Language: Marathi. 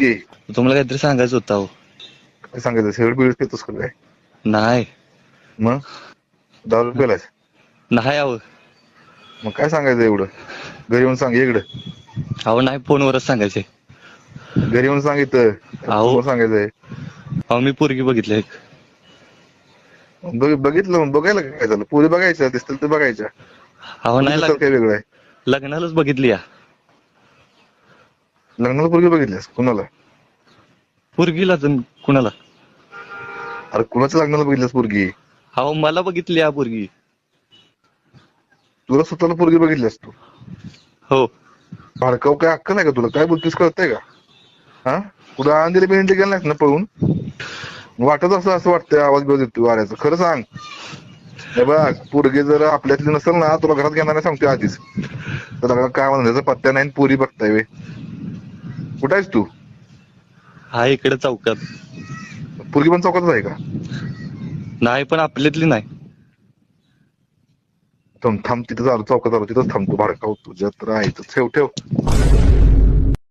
की? तुम्हाला काहीतरी सांगायचं होतं अहो. काय सांगायचं? शेवट बिळ पितोस का काय नाही. मग? दारू पेलायच नाही अहो. मग काय सांगायचं एवढं? घरी येऊन सांग इकडं. अहो नाही फोनवरच सांगायचंय घरी येऊन सांगितलं अहो. सांगायचंय. अहो मी पोरगी बघितली एक. बघ- बघितलं मग बघायला काय झालं? पुरी बघायच्या दिसतील तर बघायच्या. अहो नाही दिसतात लग- काय वेगळं आहे? लग्नालाच बघितली या. लग्नाला पोरगी बघितलीस? कुणाला? पोरगीला कुणाला? अरे कुणाच्या लग्नाला बघितलीस पोरगी? अहो मला बघितली या पोरगी. तुला स्वतःला पोरगी बघितलीस तू? हो. भाडकाव काय अक्कल आहे का तुला? काय बोलतीस कळतंय का? हा? कुठं आंधळी बिंदली गेला नाहीस ना पळून? वाटत असं असं वाटतंय आवाज बिवाज येतो वाऱ्याचा. खरं सांग. हे बघ पोरगी जर आपल्यातली नसेल ना तुला घरात घेणार नाही सांगते आधीच. तर काय म्हणा त्याचा पत्त्या नाही आणि पोरी बघताय वे कुठं आहेस तू? हा इकडे चौकात. पोरगी पण चौकातच आहे का? नाही पण आपल्यातली नाही. थांब थांब तिथं चालू चौकात आलो तिथंच थांबतो. भाडकाव तुझ्या तर आहे तर ठेव ठेव.